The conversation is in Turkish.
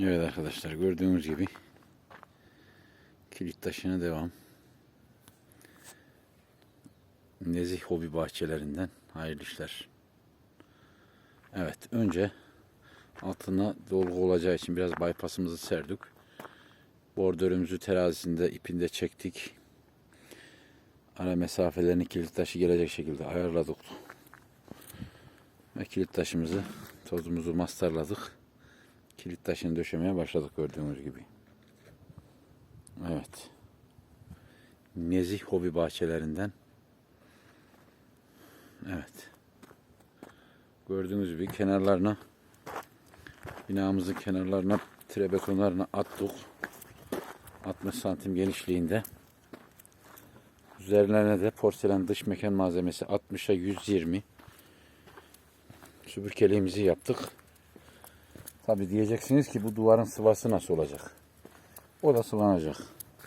Evet arkadaşlar gördüğünüz gibi kilit taşına devam. Nezih hobi bahçelerinden hayırlı işler. Evet önce altına dolgu olacağı için biraz bypassımızı serdik. Bordörümüzü terazisinde ipinde çektik. Ara mesafelerini kilit taşı gelecek şekilde ayarladık. Ve kilit taşımızı tozumuzu mastarladık. Kilit taşını döşemeye başladık gördüğünüz gibi. Evet. Nezih hobi bahçelerinden. Evet. Gördüğünüz gibi kenarlarına binamızın kenarlarına trebetonlarına attık. 60 santim genişliğinde. Üzerlerine de porselen dış mekan malzemesi 60'a 120 süpürgeliğimizi yaptık. Tabi diyeceksiniz ki bu duvarın sıvası nasıl olacak? O da sıvanacak.